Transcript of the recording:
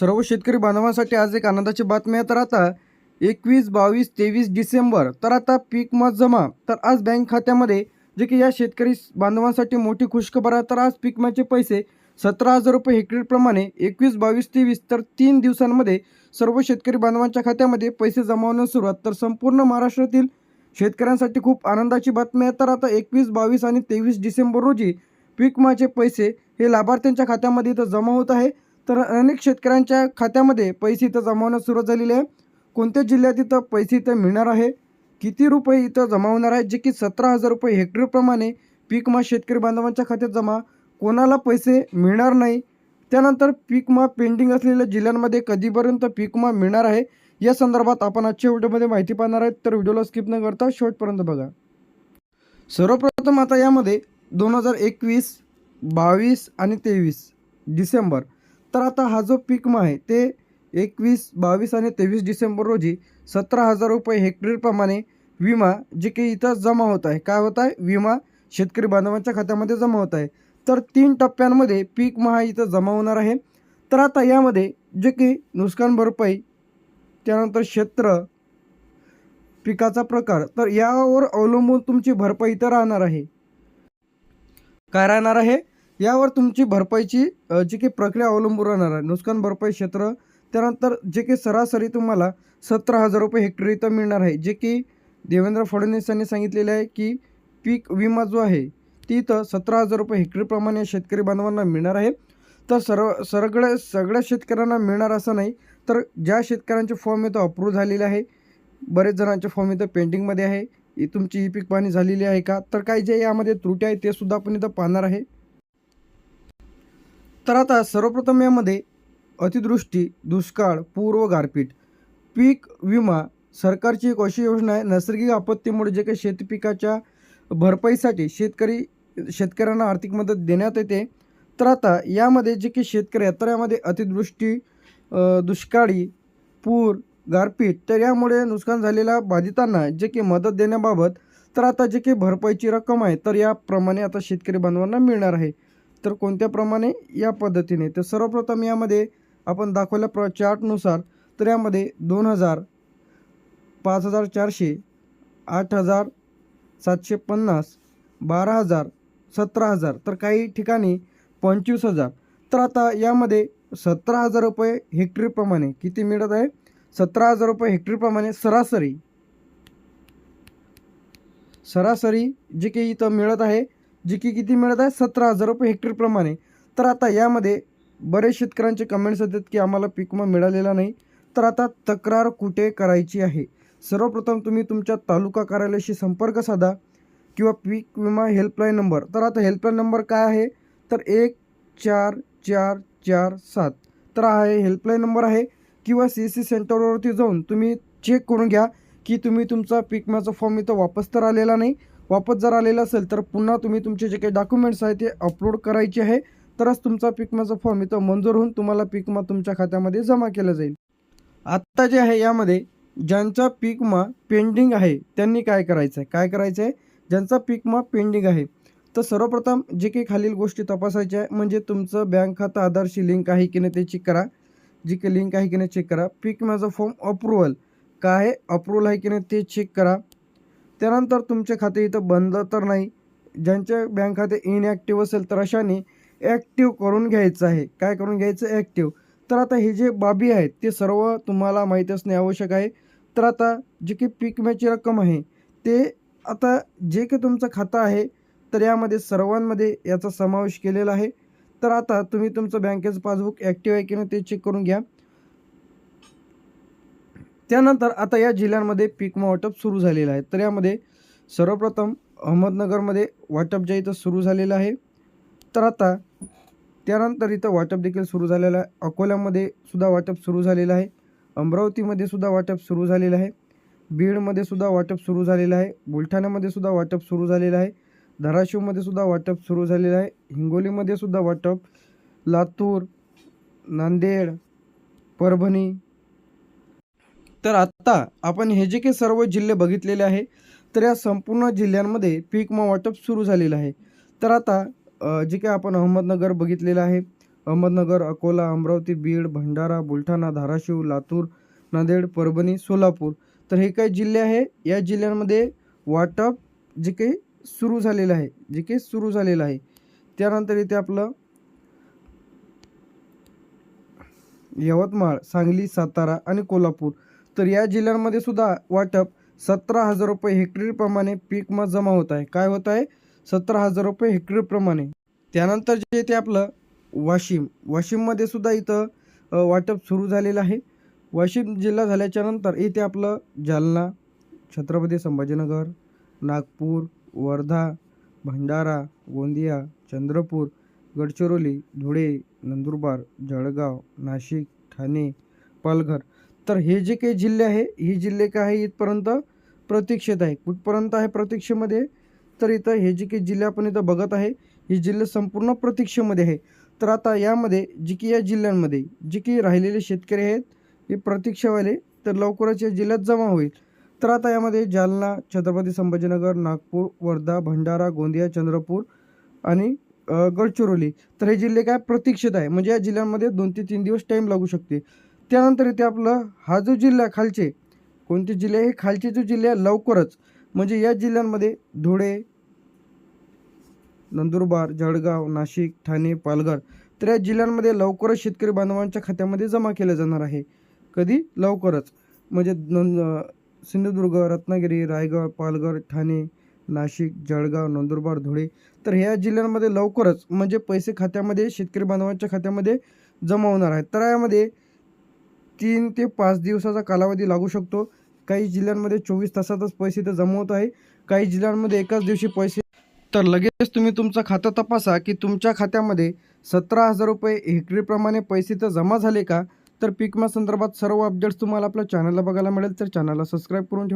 सर्व शेतकरी बांधवांसाठी आज एक आनंदाची बातमी आहे. तर आता एकवीस बावीस तेवीस डिसेंबर तर आता पीक मत जमा. तर आज बँक खात्यामध्ये जे की या शेतकरी बांधवांसाठी मोठी खुशखबर आहे. तर आज पीक मॅचे पैसे सतरा हजार रुपये हेक्टरप्रमाणे एकवीस बावीस तेवीस तर तीन दिवसांमध्ये सर्व शेतकरी बांधवांच्या खात्यामध्ये पैसे जमावण्यास सुरुवात. तर संपूर्ण महाराष्ट्रातील शेतकऱ्यांसाठी खूप आनंदाची बातमी आहे. तर आता एकवीस बावीस आणि तेवीस डिसेंबर रोजी पीक विम्याचे पैसे हे लाभार्थ्यांच्या खात्यामध्ये इथं जमा होत आहे. तर अनेक शेतकऱ्यांच्या खात्यामध्ये पैसे इथं जमा होण्यास सुरुवात झालेली आहे. कोणत्या जिल्ह्यात इथं पैसे इथं मिळणार आहे? किती रुपये इथं जमा होणार आहे? जे की सतरा हजार रुपये हेक्टरप्रमाणे पीकमा शेतकरी बांधवांच्या खात्यात जमा. कोणाला पैसे मिळणार नाही? त्यानंतर पीकमा पेंडिंग असलेल्या जिल्ह्यांमध्ये कधीपर्यंत पीक विमा मिळणार आहे? या संदर्भात आपण आजच्या व्हिडिओमध्ये माहिती पाहणार आहेत. तर व्हिडिओला स्किप न करता शेवटपर्यंत बघा. सर्वप्रथम आता यामध्ये दोन हजार एकवीस बावीस आणि तेवीस डिसेंबर तर आता हा जो पीक आहे ते एकवीस बावीस आणि तेवीस डिसेंबर रोजी सतरा हजार रुपये हेक्टरप्रमाणे विमा जे की इथं जमा होत आहे. काय होत आहे? विमा शेतकरी बांधवांच्या खात्यामध्ये जमा होत आहे. तर तीन टप्प्यांमध्ये पीक महा इथं जमा होणार आहे. तर आता यामध्ये जे की नुकसान भरपाई त्यानंतर क्षेत्र पिकाचा प्रकार तर यावर अवलंबून तुमची भरपाई इथं राहणार आहे. काय राहणार आहे? यावर तुमची भरपाईची जी काही प्रक्रिया अवलंबून राहणार आहे नुकसान भरपाई क्षेत्र त्यानंतर जे काही सरासरी तुम्हाला सतरा हजार रुपये हेक्टर इथं मिळणार आहे. जे की देवेंद्र फडणवीस यांनी सांगितलेले आहे की पीक विमा जो आहे ती इथं सतरा हजार रुपये हेक्टरप्रमाणे शेतकरी बांधवांना मिळणार आहे. तर सर्व सगळ्या सगळ्या शेतकऱ्यांना मिळणार असं नाही तर ज्या शेतकऱ्यांचे फॉर्म इथं अप्रूव्ह झालेले आहे बरेच जणांचे फॉर्म इथं पेंडिंगमध्ये आहे. ही तुमची ई पीक पाणी झालेली आहे का? तर काही जे यामध्ये त्रुटी आहे ते सुद्धा आपण इथं पाहणार आहे. तर आता सर्वप्रथम यामध्ये अतिदृष्टी दुष्काळ पूर व गारपीट पीक विमा सरकारची एक अशी योजना आहे नैसर्गिक आपत्तीमुळे जे काही शेतपिकाच्या भरपाईसाठी शेतकरी शेतकऱ्यांना आर्थिक मदत देण्यात येते. तर आता यामध्ये जे काही शेतकरी आहेत तर यामध्ये अतिदृष्टी दुष्काळी पूर गारपीट तर यामुळे नुकसान झालेल्या बाधितांना जे की मदत देण्याबाबत तर आता जे काही भरपाईची रक्कम आहे तर याप्रमाणे आता शेतकरी बांधवांना मिळणार आहे. तर कोणत्याप्रमाणे या पद्धतीने. तर सर्वप्रथम यामध्ये आपण दाखवल्या प्र चार्टनुसार तर यामध्ये दोन हजार पाच हजार चारशे आठ हजार सातशे पन्नास बारा हजार सतरा हजार तर काही ठिकाणी पंचवीस हजार. तर आता यामध्ये सतरा हजार रुपये हेक्टरीप्रमाणे किती मिळत आहे? सतरा हजार रुपये हेक्टरीप्रमाणे सरासरी. सरासरी जे काही इथं मिळत आहे जी की किती मिळत आहे? सतरा हजार रुपये हेक्टरप्रमाणे तर आता यामध्ये बरेच शेतकऱ्यांचे कमेंट्स येतात की आम्हाला पीक विमा मिळालेला नाही. तर आता तक्रार कुठे करायची आहे? सर्वप्रथम तुम्ही तुमच्या तालुका कार्यालयाशी संपर्क साधा किंवा पीक विमा हेल्पलाईन नंबर तर आता हेल्पलाईन नंबर काय आहे? तर एक चार चार चार सात. तर हा आहे हेल्पलाईन नंबर आहे. किंवा सी सी सेंटरवरती जाऊन तुम्ही चेक करून घ्या की तुम्ही तुमचा पीक विम्याचा फॉर्म इथं वापस तर आलेला नाही. वापस जर आलेलं असेल तर पुन्हा तुम्ही तुमचे जे काही डॉक्युमेंट्स आहेत ते अपलोड करायचे आहे. तरच तुमचा पीक विम्याचा फॉर्म इथं मंजूर होऊन तुम्हाला पीक विमा तुमच्या खात्यामध्ये जमा केला जाईल. आत्ता जे आहे यामध्ये ज्यांचा पीक विमा पेंडिंग आहे त्यांनी काय करायचं आहे काय करायचं आहे ज्यांचा पीक विमा पेंडिंग आहे तर सर्वप्रथम जे काही खालील गोष्टी तपासायच्या आहे म्हणजे तुमचं बँक खातं आधारशी लिंक आहे की नाही ते चेक करा. जी काही लिंक आहे की नाही चेक करा. पीक विम्याचा फॉर्म अप्रुव्हल काय आहे अप्रुव्हल आहे की नाही ते चेक करा. त्यानंतर तुमचे खाते इथं बंद तर नाही. ज्यांचे बँक खाते इनॲक्टिव्ह असेल तर अशाने ॲक्टिव्ह करून घ्यायचं आहे. काय करून घ्यायचं? ॲक्टिव्ह तर आता हे जे बाबी आहेत ते सर्व तुम्हाला माहीत असणे आवश्यक आहे. तर आता जे की पीक विम्याची रक्कम आहे ते आता जे काही तुमचं खातं आहे तर यामध्ये सर्वांमध्ये याचा समावेश केलेला आहे. तर आता तुम्ही तुमचं बँकेचं पासबुक ॲक्टिव्ह आहे की नाही ते चेक करून घ्या. त्यानंतर आता या जिल्ह्यांमध्ये पीक वाटप सुरू झालेलं आहे. तर यामध्ये सर्वप्रथम अहमदनगरमध्ये वाटप जे इथं सुरू झालेलं आहे. तर आता त्यानंतर इथं वाटप देखील सुरू झालेलं आहे. अकोल्यामध्ये सुद्धा वाटप सुरू झालेलं आहे. अमरावतीमध्ये सुद्धा वाटप सुरू झालेलं आहे. बीडमध्ये सुद्धा वाटप सुरू झालेलं आहे. बुलढाण्यामध्ये सुद्धा वाटप सुरू झालेलं आहे. धाराशिवमध्ये सुद्धा वाटप सुरू झालेलं आहे. हिंगोलीमध्ये सुद्धा वाटप लातूर नांदेड परभणी तर आत्ता आपण हे जे काही सर्व जिल्हे बघितलेले आहे तर या संपूर्ण जिल्ह्यांमध्ये पीक विमा वाटप सुरू झालेलं आहे. तर आता जे काही आपण अहमदनगर बघितलेलं आहे अहमदनगर अकोला अमरावती बीड भंडारा बुलढाणा धाराशिव लातूर नांदेड परभणी सोलापूर तर हे काही जिल्हे आहे या जिल्ह्यांमध्ये वाटप जे काही सुरू झालेलं आहे जे काही सुरू झालेलं आहे. त्यानंतर इथे आपलं यवतमाळ सांगली सातारा आणि कोल्हापूर. तर या जिल्ह्यांमध्ये सुद्धा वाटप सतरा हजार रुपये हेक्टरीप्रमाणे पीक मग जमा होत आहे. काय होत आहे? सतरा हजार रुपये हेक्टरीप्रमाणे त्यानंतर जे येते आपलं वाशिम. वाशिममध्ये सुद्धा इथं वाटप सुरू झालेलं आहे. वाशिम जिल्हा झाल्याच्यानंतर इथे आपलं जालना छत्रपती संभाजीनगर नागपूर वर्धा भंडारा गोंदिया चंद्रपूर गडचिरोली धुळे नंदुरबार जळगाव नाशिक ठाणे पालघर तर हे जे काही जिल्हे आहे हे जिल्हे काय आहे इथपर्यंत प्रतीक्षेत आहे. कुठपर्यंत आहे प्रतीक्षेमध्ये? तर इथं हे जे काही जिल्हे आपण इथं बघत आहे हे जिल्हे संपूर्ण प्रतीक्षेमध्ये आहे. तर आता यामध्ये जे की या जिल्ह्यांमध्ये जे की राहिलेले शेतकरी आहेत हे प्रतीक्षावाले तर लवकरच या जिल्ह्यात जमा होईल. तर आता यामध्ये जालना छत्रपती संभाजीनगर नागपूर वर्धा भंडारा गोंदिया चंद्रपूर आणि गडचिरोली. तर हे जिल्हे काय प्रतीक्षित आहे? म्हणजे या जिल्ह्यांमध्ये दोन ते तीन दिवस टाईम लागू शकते. त्यानंतर इथे आपलं हा जो जिल्हा खालचे कोणते जिल्हे हे खालचे जो जिल्हे आहे लवकरच म्हणजे या जिल्ह्यांमध्ये धुळे नंदुरबार जळगाव नाशिक ठाणे पालघर तर या जिल्ह्यांमध्ये लवकरच शेतकरी बांधवांच्या खात्यामध्ये जमा केले जाणार आहे. कधी? लवकरच. म्हणजे नंद सिंधुदुर्ग रत्नागिरी रायगड पालघर ठाणे नाशिक जळगाव नंदुरबार धुळे तर ह्या जिल्ह्यांमध्ये लवकरच म्हणजे पैसे खात्यामध्ये शेतकरी बांधवांच्या खात्यामध्ये जमा होणार आहेत तर यामध्ये तीन ते पाच दिवसाचा कालावधी लागू शकतो. काही जिल्ह्यांमध्ये चोवीस तासातच पैसे तर जमा होत आहे. काही जिल्ह्यांमध्ये एकाच दिवशी पैसे तर लगेच तुम्ही तुमचं खातं तपासा की तुमच्या खात्यामध्ये सतरा हजार रुपये हेक्टरीप्रमाणे पैसे तर जमा झाले का? तर पीकमा संदर्भात सर्व अपडेट्स तुम्हाला आपल्या चॅनलला बघायला मिळेल. तर चॅनलला सबस्क्राईब करून ठेवा.